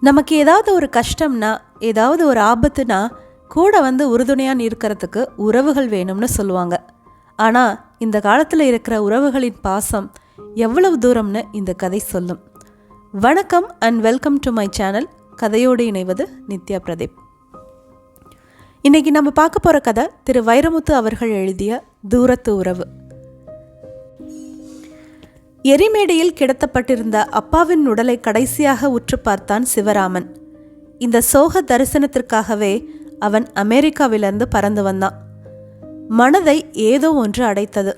நமக்கு ஏதாவது ஒரு கஷ்டம்னா ஏதாவது ஒரு ஆபத்துனா கூட வந்து உறுதுணையாக இருக்கிறதுக்கு உறவுகள் வேணும்னு சொல்லுவாங்க. ஆனால் இந்த காலத்தில் இருக்கிற உறவுகளின் பாசம் எவ்வளவு தூரம்னு இந்த கதை சொல்லும். வணக்கம் and welcome to my channel கதையோடு இணைவது நித்யா பிரதீப். இன்னைக்கு நம்ம பார்க்க போகிற கதை திரு வைரமுத்து அவர்கள் எழுதிய தூரத்து உறவு. எரிமேடையில் கிடத்தப்பட்டிருந்த அப்பாவின் உடலை கடைசியாக உற்று பார்த்தான் சிவராமன். இந்த சோக தரிசனத்திற்காகவே அவன் அமெரிக்காவிலிருந்து பறந்து வந்தான். மனதை ஏதோ ஒன்று அடைத்தது.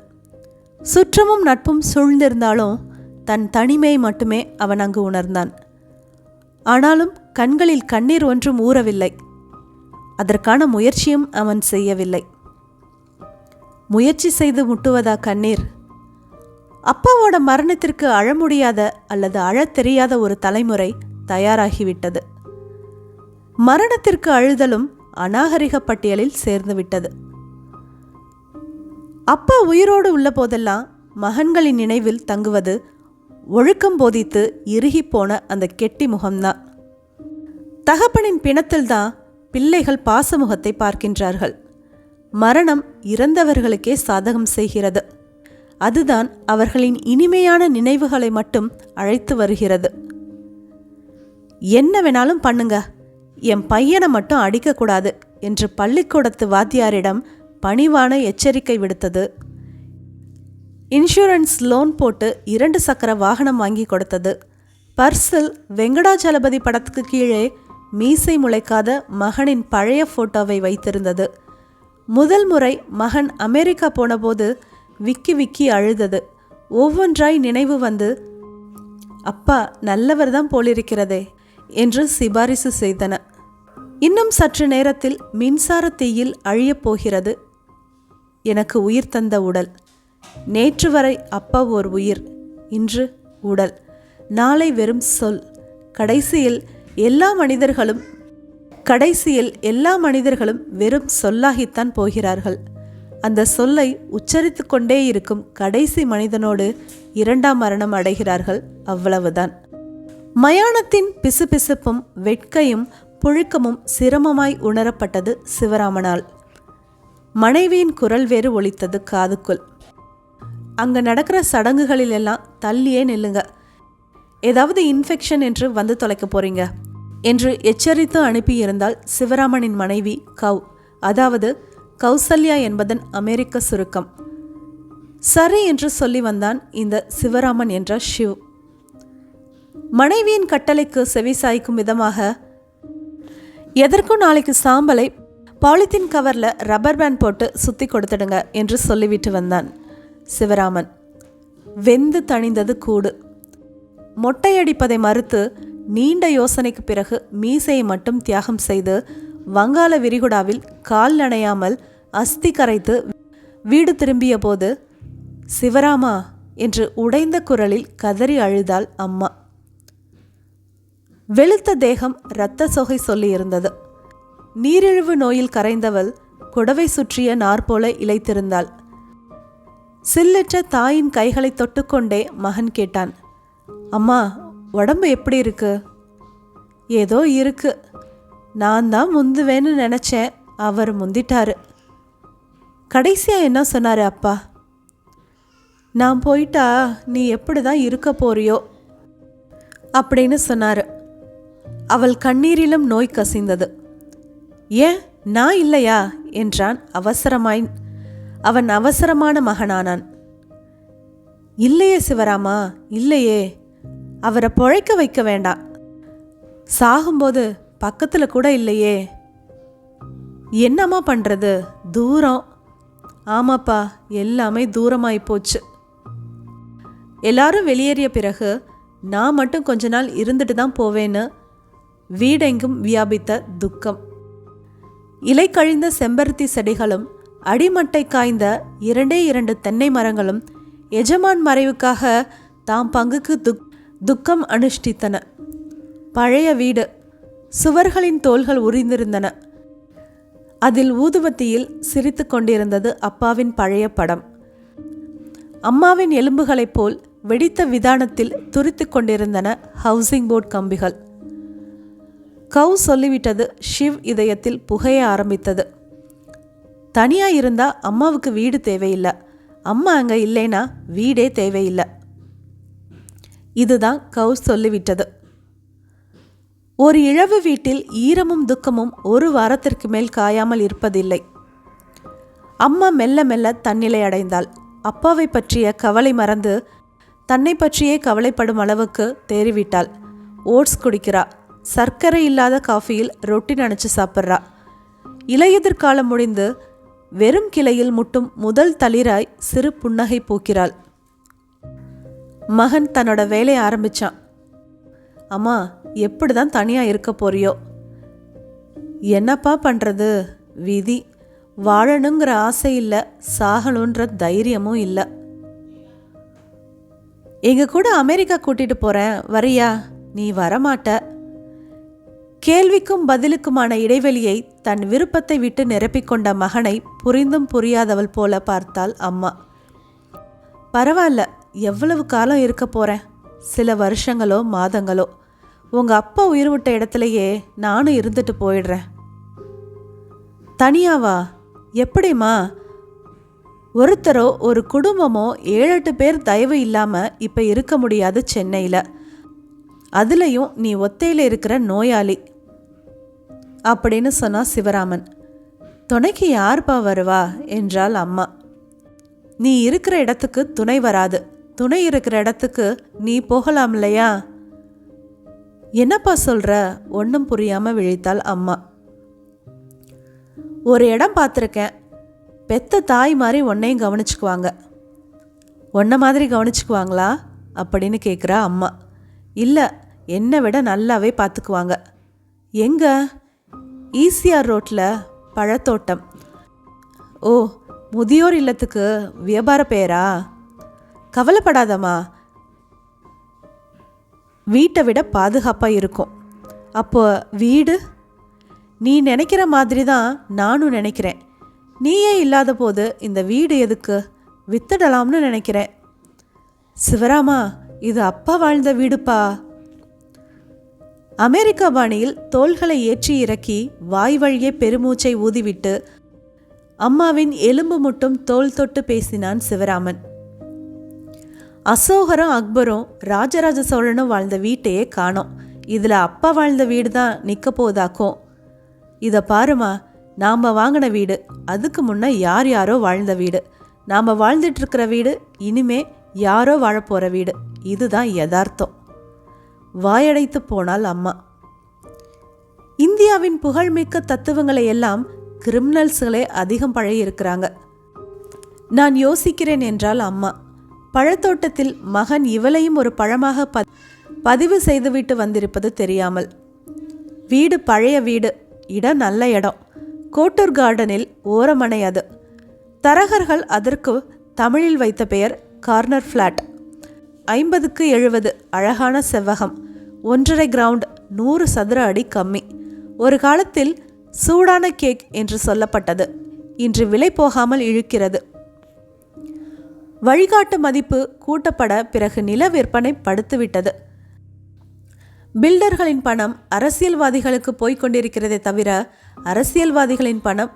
சுற்றமும் நட்பும் சூழ்ந்திருந்தாலும் தன் தனிமையை மட்டுமே அவன் அங்கு உணர்ந்தான். ஆனாலும் கண்களில் கண்ணீர் ஒன்றும் ஊறவில்லை. அதற்கான முயற்சியும் அவன் செய்யவில்லை. முயற்சி செய்து முட்டுவதா கண்ணீர்? அப்பாவோட மரணத்திற்கு அழ முடியாத அல்லது அழத் தெரியாத ஒரு தலைமுறை தயாராகிவிட்டது. மரணத்திற்கு அழுதலும் அநாகரிக பட்டியலில் சேர்ந்துவிட்டது அப்பா உயிரோடு உள்ள போதெல்லாம் மகன்களின் நினைவில் தங்குவது ஒழுக்கம் போதித்து இறுகிப்போன அந்த கெட்டி முகம்தான். தகப்பனின் பிணத்தில்தான் பிள்ளைகள் பாசமுகத்தை பார்க்கின்றார்கள். மரணம் இறந்தவர்களுக்கே சாதகம் செய்கிறது. அதுதான் அவர்களின் இனிமையான நினைவுகளை மட்டும் அழைத்து வருகிறது. என்ன வேணாலும் பண்ணுங்க. என் பையனை மட்டும் அடிக்கக்கூடாது என்று பள்ளிக்கூடத்து வாத்தியாரிடம் பணிவான எச்சரிக்கை விடுத்தது. இன்சூரன்ஸ் லோன் போட்டு இரண்டு சக்கர வாகனம் வாங்கி கொடுத்தது. பர்சில் வெங்கடாச்சலபதி படத்துக்கு கீழே மீசை முளைக்காத மகனின் பழைய போட்டோவை வைத்திருந்தது. முதல் முறை மகன் அமெரிக்கா போனபோது விக்கி விக்கி அழுதது. ஒவ்வொன்றாய் நினைவு வந்து அப்பா நல்லவர் தான் போலிருக்கிறதே என்று சிபாரிசு செய்தன. இன்னும் சற்று நேரத்தில் மின்சார தீயில் அழியப் போகிறது. எனக்கு உயிர் தந்த உடல். நேற்று வரை அப்பா ஓர் உயிர் இன்று உடல். நாளை வெறும் சொல். கடைசியில் எல்லா மனிதர்களும் கடைசியில் எல்லா மனிதர்களும் வெறும் சொல்லாகித்தான் போகிறார்கள். அந்த சொல்லை உச்சரித்து கொண்டே இருக்கும் கடைசி மனிதனோடு இரண்டாம் மரணம் அடைகிறார்கள் அவ்வளவுதான். மயானத்தின் பிசுபிசுப்பும் வெட்கையும் புழுக்கமும் சிரமமாய் உணரப்பட்டது சிவராமனால். மனைவியின் குரல் வேறு ஒலித்தது காதுக்குள். அங்க நடக்கிற சடங்குகளிலெல்லாம் தள்ளியே நில்லுங்க. ஏதாவது இன்ஃபெக்ஷன் என்று வந்து தொலைக்க போறீங்க என்று எச்சரித்து அனுப்பியிருந்தால் சிவராமனின் மனைவி கவ் அதாவது கௌசல்யா என்பதன் அமெரிக்க சுருக்கம். சரி என்று சொல்லி வந்தான் இந்த சிவராமன் என்ற ஷிவ். மனைவியின் கட்டளைக்கு செவி சாய்க்கும் விதமாக எதற்கும் நாளைக்கு சாம்பலை பாலித்தீன் கவரில் ரப்பர் பேண்ட் போட்டு சுற்றி கொடுத்துடுங்க என்று சொல்லிவிட்டு வந்தான் சிவராமன். வெந்து தணிந்தது கூடு. மொட்டையடிப்பதை மறுத்து நீண்ட யோசனைக்கு பிறகு மீசையை மட்டும் தியாகம் செய்து வங்காள விரிகுடாவில் கால் நனையாமல் அஸ்தி கரைத்து வீடு திரும்பிய போது சிவராமா என்று உடைந்த குரலில் கதறி அழுதாள் அம்மா. வெளுத்த தேகம் இரத்த சொகை சொல்லியிருந்தது. நீரிழிவு நோயில் கரைந்தவள் குடவை சுற்றிய நாற்போல இழைத்திருந்தாள் சில்லற்ற தாயின் கைகளை தொட்டுக்கொண்டே மகன் கேட்டான். அம்மா உடம்பு எப்படி இருக்கு? ஏதோ இருக்கு. நான் தான் முந்துவேன்னு நினச்சேன். அவர் முந்திட்டாரு. கடைசியாக என்ன சொன்னார் அப்பா? நான் போயிட்டா நீ எப்படி தான் இருக்க போறியோ? அப்படின்னு சொன்னார். அவள் கண்ணீரிலும் நோய் கசிந்தது. ஏன் நான் இல்லையா? என்றான் அவசரமாய். அவன் அவசரமான மகனானான். இல்லையே சிவராமா இல்லையே. அவரை பொழைக்க வைக்க வேண்டாம். சாகும்போது பக்கத்தில் கூட இல்லையே. என்னம்மா பண்ணுறது தூரம். ஆமாப்பா எல்லாமே தூரமாகி போச்சு. எல்லாரும் வெளியேறிய பிறகு நான் மட்டும் கொஞ்ச நாள் இருந்துட்டு தான் போவேன்னு வீடெங்கும் வியாபித்த துக்கம். இலை கழிந்த செம்பருத்தி செடிகளும் அடிமட்டை காய்ந்த இரண்டே இரண்டு தென்னை மரங்களும் எஜமான் மறைவுக்காக தாம் பங்குக்கு துக் துக்கம் அனுஷ்டித்தன. பழைய வீடு சுவர்களின் தோள்கள் உரிந்திருந்தன. அதில் ஊதுவத்தியில் சிரித்து கொண்டிருந்தது அப்பாவின் பழைய படம். அம்மாவின் எலும்புகளைப் போல் வெடித்த விதானத்தில் துரித்து கொண்டிருந்தன ஹவுசிங் போர்ட் கம்பிகள். கவு சொல்லிவிட்டது ஷிவ் இதயத்தில் புகைய ஆரம்பித்தது. தனியாக இருந்தால் அம்மாவுக்கு வீடு தேவையில்லை. அம்மா அங்கே இல்லைன்னா வீடே தேவையில்லை. இதுதான் கவு சொல்லிவிட்டது. ஒரு இழவு வீட்டில் ஈரமும் துக்கமும் ஒரு வாரத்திற்கு மேல் காயாமல் இருப்பதில்லை. அம்மா மெல்ல மெல்ல தன்னிலை அடைந்தாள். அப்பாவை பற்றிய கவலை மறந்து தன்னை பற்றியே கவலைப்படும் அளவுக்கு தேறிவிட்டாள். ஓட்ஸ் குடிக்கிறா. சர்க்கரை இல்லாத காஃபியில் ரொட்டி நனைச்சு சாப்பிட்றா. இலையுதிர்காலம் முடிந்து வெறும் கிளையில் முட்டும் முதல் தளிராய் சிறு புன்னகை பூக்கிறாள். மகன் தன்னோட வேலையை ஆரம்பிச்சான். அம்மா எப்படி தான் தனியாக இருக்க போறியோ? என்னப்பா பண்ணுறது விதி. வாழணுங்கிற ஆசை இல்லை சாகணுன்ற தைரியமும் இல்லை. எங்கள் கூட அமெரிக்கா கூட்டிகிட்டு போகிறேன் வரியா? நீ வரமாட்ட. கேள்விக்கும் பதிலுக்குமான இடைவெளியை தன் விருப்பத்தை விட்டு நிரப்பிக்கொண்ட மகனை புரிந்தும் புரியாதவள் போல பார்த்தாள் அம்மா. பரவாயில்ல எவ்வளவு காலம் இருக்க போகிறேன் சில வருஷங்களோ மாதங்களோ. உங்கள் அப்பா உயிர் விட்ட இடத்துலையே நானும் இருந்துட்டு போயிடுறேன். தனியாவா? எப்படிம்மா? ஒருத்தரோ ஒரு குடும்பமோ ஏழெட்டு பேர் தயவு இல்லாமல் இப்போ இருக்க முடியாது சென்னையில். அதுலேயும் நீ ஒத்தையில் இருக்கிற நோயாளி. அப்படின்னு சொன்னா சிவராமன். துணைக்கு யார்ப்பா வருவா? என்றால் அம்மா. நீ இருக்கிற இடத்துக்கு துணை வராது. துணை இருக்கிற இடத்துக்கு நீ போகலாம் இல்லையா? என்னப்பா சொல்கிற ஒன்றும் புரியாமல் விழித்தாள் அம்மா. ஒரு இடம் பார்த்துருக்கேன். பெத்த தாய் மாதிரி உன்னையும் கவனிச்சுக்குவாங்க. உன்னை மாதிரி கவனிச்சுக்குவாங்களா? அப்படின்னு கேட்குறா அம்மா. இல்லை என்னை விட நல்லாவே பார்த்துக்குவாங்க. எங்கே? ஈசிஆர் ரோட்டில் பழத்தோட்டம். ஓ முதியோர் இல்லத்துக்கு வியாபார பெயரா? கவலைப்படாதம்மா. வீட்டை விட பாதுகாப்பாக இருக்கும். அப்போ வீடு? நீ நினைக்கிற மாதிரி தான் நானும் நினைக்கிறேன். நீயே இல்லாத போது இந்த வீடு எதுக்கு? வித்துடலாம்னு நினைக்கிறேன். சிவராமா இது அப்பா வாழ்ந்த வீடுப்பா. அமெரிக்கா பாணியில் தோள்களை ஏற்றி இறக்கி வாய் வழியே பெருமூச்சை ஊதிவிட்டு அம்மாவின் எலும்பு முட்டும் தோல் தொட்டு பேசினான் சிவராமன். அசோகரும் அக்பரும் ராஜராஜ சோழனும் வாழ்ந்த வீட்டையே காணோம். இதில் அப்பா வாழ்ந்த வீடு தான் நிற்க போதாக்கும் இதை பாருமா நாம் வாங்கின வீடு அதுக்கு முன்னே யார் யாரோ வாழ்ந்த வீடு. நாம் வாழ்ந்துட்டுருக்கிற வீடு இனிமே யாரோ வாழப்போகிற வீடு. இதுதான் யதார்த்தம். வாயடைத்து போனால் அம்மா. இந்தியாவின் புகழ்மிக்க தத்துவங்களை எல்லாம் கிரிமினல்ஸ்களே அதிகம் பழகியிருக்கிறாங்க. நான் யோசிக்கிறேன் என்றால் அம்மா. பழத்தோட்டத்தில் மகன் இவளையும் ஒரு பழமாக ப பதிவு செய்துவிட்டு வந்திருப்பது தெரியாமல். வீடு பழைய வீடு இடம் நல்ல இடம். கோட்டூர் கார்டனில் ஓரமனை அது. தரகர்கள் அதற்கு தமிழில் வைத்த பெயர் கார்னர் ஃப்ளாட். ஐம்பதுக்கு எழுபது அழகான செவ்வகம். ஒன்றரை கிரவுண்ட் நூறு சதுர அடி கம்மி. ஒரு காலத்தில் சூடான கேக் என்று சொல்லப்பட்டது. இன்று விலை போகாமல் இழுக்கிறது. வழிகாட்டு மதிப்பு கூட்டப்பட பிறகு நில விற்பனை படுத்துவிட்டது. பில்டர்களின் பணம் அரசியல்வாதிகளுக்கு போய்கொண்டிருக்கிறதே தவிர அரசியல்வாதிகளின் பணம்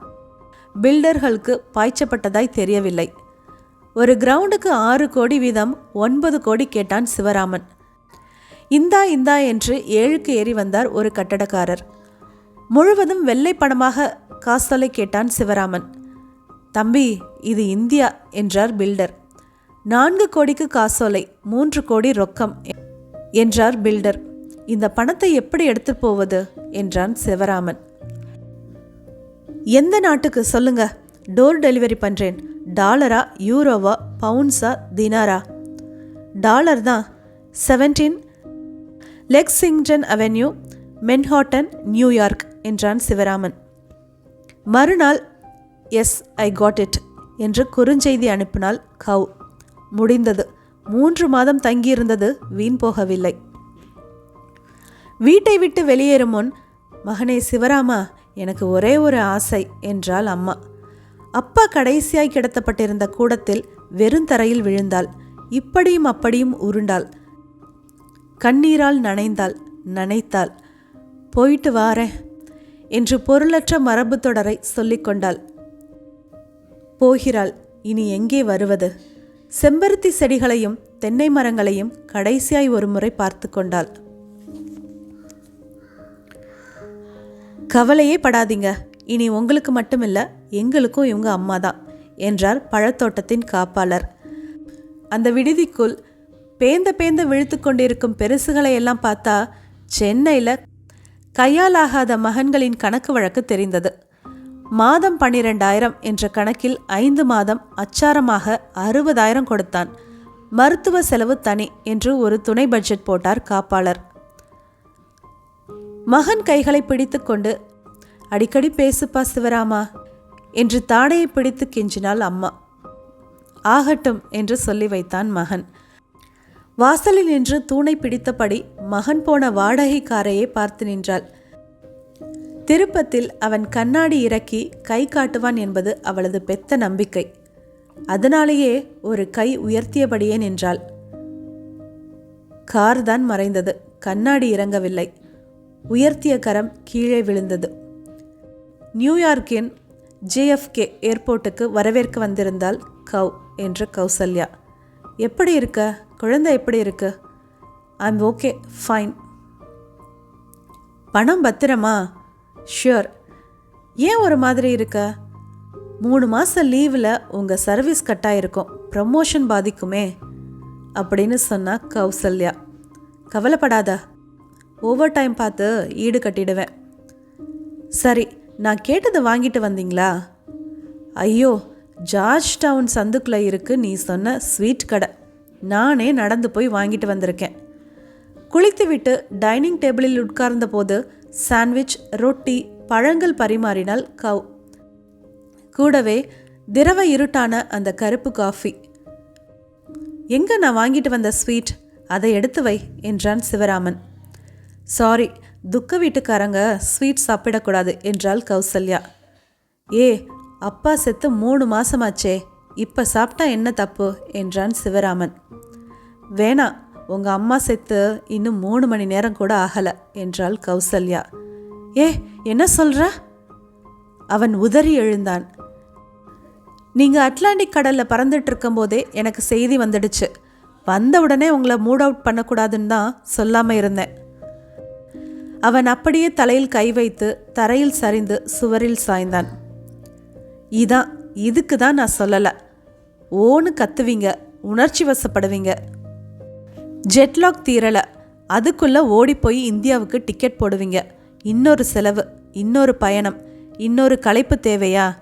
பில்டர்களுக்கு பாய்ச்சப்பட்டதாய் தெரியவில்லை. ஒரு கிரவுண்டுக்கு ஆறு கோடி வீதம் ஒன்பது கோடி கேட்டான் சிவராமன். இந்தா இந்தா என்று ஏழுக்கு ஏறி வந்தார் ஒரு கட்டடக்காரர். முழுவதும் வெள்ளை பணமாக காசோலை கேட்டான் சிவராமன். தம்பி இது இந்தியா என்றார் பில்டர். நான்கு கோடிக்கு காசோலை மூன்று கோடி ரொக்கம் என்றார் பில்டர். இந்த பணத்தை எப்படி எடுத்து போவது? என்றான் சிவராமன். எந்த நாட்டுக்கு சொல்லுங்க? டோர் டெலிவரி பண்ணுறேன் டாலரா யூரோவா பவுன்ஸா தினாரா? டாலர் தான். Seventeen Lexington avenue Manhattan New York என்றான் சிவராமன். மறுநாள் எஸ் ஐ காட் இட் என்று குறுஞ்செய்தி அனுப்பினாள் கவ் முடிந்தது. மூன்று மாதம் தங்கியிருந்தது வீண் போகவில்லை. வீட்டை விட்டு வெளியேறும் முன் மகனே சிவராமா எனக்கு ஒரே ஒரு ஆசை என்றாள் அம்மா. அப்பா கடைசியாய் கிடத்தப்பட்டிருந்த கூடத்தில் வெறுந்தரையில் விழுந்தாள். இப்படியும் அப்படியும் உருண்டாள். கண்ணீரால் நனைந்தாள் நனைத்தாள். போயிட்டு வாரேன் என்று பொருளற்ற மரபு தொடரை சொல்லிக்கொண்டாள். போகிறாள் இனி எங்கே வருவது? செம்பருத்தி செடிகளையும் தென்னை மரங்களையும் கடைசியாய் ஒரு முறை பார்த்து கொண்டாள். கவலையே படாதீங்க. இனி உங்களுக்கு மட்டுமில்ல எங்களுக்கும் இவங்க அம்மா தான் என்றார் பழத்தோட்டத்தின் காப்பாளர். அந்த விடுதிக்குள் பேந்த பேந்த விழுத்து கொண்டிருக்கும் பெருசுகளை எல்லாம் பார்த்தா சென்னையில் கையாலாகாத மகன்களின் கணக்கு வழக்கு தெரிந்தது. மாதம் பன்னிரெண்டாயிரம் என்ற கணக்கில் ஐந்து மாதம் அச்சாரமாக அறுபதாயிரம் கொடுத்தான். மருத்துவ செலவு தனி என்று ஒரு துணை பட்ஜெட் போட்டார் காப்பாளர். மகன் கைகளை பிடித்துக்கொண்டு அடிக்கடி பேசுப்பா சிவராமா என்று தாடையை பிடித்து கெஞ்சினாள் அம்மா. ஆகட்டும் என்று சொல்லி வைத்தான் மகன். வாசலில் நின்று தூணை பிடித்தபடி மகன் போன வாடகை காரையை பார்த்து நின்றாள். திருப்பத்தில் அவன் கண்ணாடி இறக்கி கை காட்டுவான் என்பது அவளது பெத்த நம்பிக்கை. அதனாலேயே ஒரு கை உயர்த்தியபடியே நின்றாள். கார் தான் மறைந்தது. கண்ணாடி இறங்கவில்லை. உயர்த்திய கரம் கீழே விழுந்தது. நியூயார்க்கின் ஜேஎஃப்கே ஏர்போர்ட்டுக்கு வரவேற்க வந்திருந்தால் கவ் என்ற கௌசல்யா. எப்படி இருக்க? குழந்தை எப்படி இருக்கு? I'm okay fine. பணம் பத்திரமா? ஷியோர் ஏன் ஒரு மாதிரி இருக்க? மூணு மாதம் லீவில் உங்கள் சர்வீஸ் கட்டாயிருக்கும். ப்ரமோஷன் பாதிக்குமே. அப்படின்னு சொன்னா கௌசல்யா. கவலைப்படாத. ஓவர் டைம் பார்த்து ஈடு கட்டிடுவேன். சரி நான் கேட்டதை வாங்கிட்டு வந்தீங்களா? ஐயோ ஜார்ஜ் டவுன் சந்துக்குள்ளே இருக்கு நீ சொன்ன ஸ்வீட் கடை. நானே நடந்து போய் வாங்கிட்டு வந்திருக்கேன். குளித்து விட்டு டைனிங் டேபிளில் உட்கார்ந்த போது சாண்ட்விச் ரொட்டி பழங்கள் பரிமாறினால் கவ். கூடவே திரவ இருட்டான அந்த கருப்பு காஃபி. எங்க நான் வாங்கிட்டு வந்த ஸ்வீட்? அதை எடுத்து வை என்றான் சிவராமன். சாரி துக்க வீட்டுக்காரங்க ஸ்வீட் சாப்பிடக்கூடாது என்றாள் கௌசல்யா. ஏ அப்பா செத்து மூணு மாசமாச்சே இப்போ சாப்பிட்டா என்ன தப்பு? என்றான் சிவராமன். வேணாம் உங்கள் அம்மா செத்து இன்னும் மூணு மணி நேரம் கூட ஆகலை என்றாள் கௌசல்யா. ஏ என்ன சொல்கிற அவன் உதறி எழுந்தான். நீங்கள் அட்லாண்டிக் கடலில் பறந்துட்டு இருக்கும்போதே எனக்கு செய்தி வந்துடுச்சு. வந்த உடனே உங்களை மூட் அவுட் பண்ணக்கூடாதுன்னு தான் சொல்லாமல் இருந்தேன். அவன் அப்படியே தலையில் கை வைத்து தரையில் சரிந்து சுவரில் சாய்ந்தான். இதான் இதுக்கு தான் நான் சொல்லலை. ஓன்னு கத்துவீங்க உணர்ச்சி வசப்படுவீங்க. ஜெட்லாக் தீரலை. அதுக்குள்ளே ஓடி போய் இந்தியாவுக்கு டிக்கெட் போடுவீங்க. இன்னொரு செலவு இன்னொரு பயணம் இன்னொரு களைப்பு தேவையா?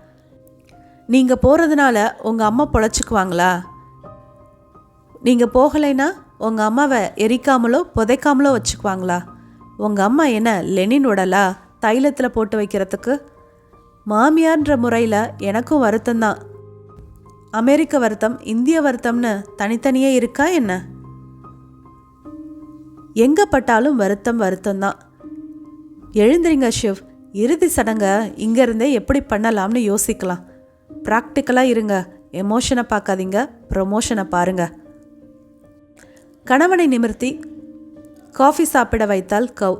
நீங்கள் போகிறதுனால உங்கள் அம்மா பொழைச்சிக்குவாங்களா? நீங்கள் போகலைன்னா உங்கள் அம்மாவை எரிக்காமலோ புதைக்காமலோ வச்சுக்குவாங்களா? உங்கள் அம்மா என்ன லெனின் உடலா? தைலத்தில் போட்டு வைக்கிறதுக்கு? மாமியார்ன்ற முறையில் எனக்கும் வருத்தம்தான். அமெரிக்க வருத்தம் இந்திய வருத்தம்னு தனித்தனியே இருக்கா என்ன? எங்கே பட்டாலும் வருத்தம் வருத்தம் தான் எழுந்திரிங்க ஷிவ். இறுதி சடங்கை இங்கேருந்தே எப்படி பண்ணலாம்னு யோசிக்கலாம். ப்ராக்டிக்கலாக இருங்க. எமோஷனை பார்க்காதீங்க. ப்ரொமோஷனை பாருங்க. கணவனை நிமிர்த்தி காஃபி சாப்பிட வைத்தாள் கவ்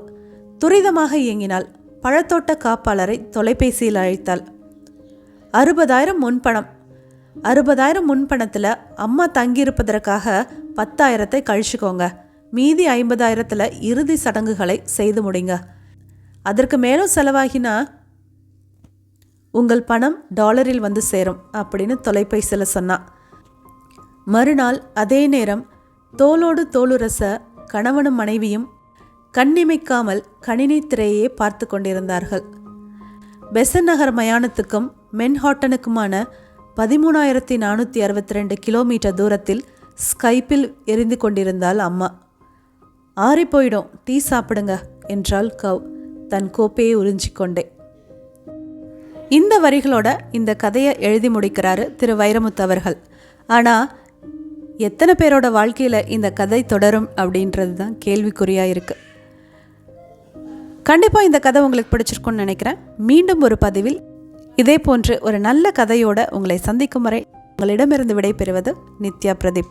துரிதமாக இயங்கினாள். பழத்தோட்ட காப்பாளரை தொலைபேசியில் அழைத்தாள். அறுபதாயிரம் முன்பணம். அறுபதாயிரம் முன்பணத்தில் அம்மா தங்கியிருப்பதற்காக பத்தாயிரத்தை கழிச்சுக்கோங்க. மீதி ஐம்பதாயிரத்தில் இறுதி சடங்குகளை செய்து முடிங்க. அதற்கு மேலும் செலவாகினா உங்கள் பணம் டாலரில் வந்து சேரும் அப்படின்னு தொலைபேசியில் சொன்னான் மறுநாள் அதே நேரம் தோளோடு தோளுரச கணவனும் மனைவியும் கண்ணிமைக்காமல் கணினி திரையே பார்த்து கொண்டிருந்தார்கள். பெசன் நகர் மயானத்துக்கும் மென்ஹாட்டனுக்குமான பதிமூணாயிரத்தி நானூற்றி அறுபத்தி ரெண்டு கிலோமீட்டர் தூரத்தில் ஸ்கைப்பில் எரிந்து கொண்டிருந்தாள் அம்மா. ஆறி போயிடும் டீ சாப்பிடுங்க என்றாள் கவ் தன் கோப்பையை உறிஞ்சிக்கொண்டே. இந்த வரிகளோட இந்த கதையை எழுதி முடிக்கிறாரு திரு வைரமுத்து அவர்கள். ஆனால் எத்தனை பேரோட வாழ்க்கையில் இந்த கதை தொடரும் அப்படின்றது தான் கேள்விக்குறியாக இருக்குது கண்டிப்பாக இந்த கதை உங்களுக்கு பிடிச்சிருக்குன்னு நினைக்கிறேன். மீண்டும் ஒரு பதிவில் இதே போன்று ஒரு நல்ல கதையோட உங்களை சந்திக்கும் வரை உங்களிடமிருந்து விடைபெறுவது நித்யா பிரதீப்.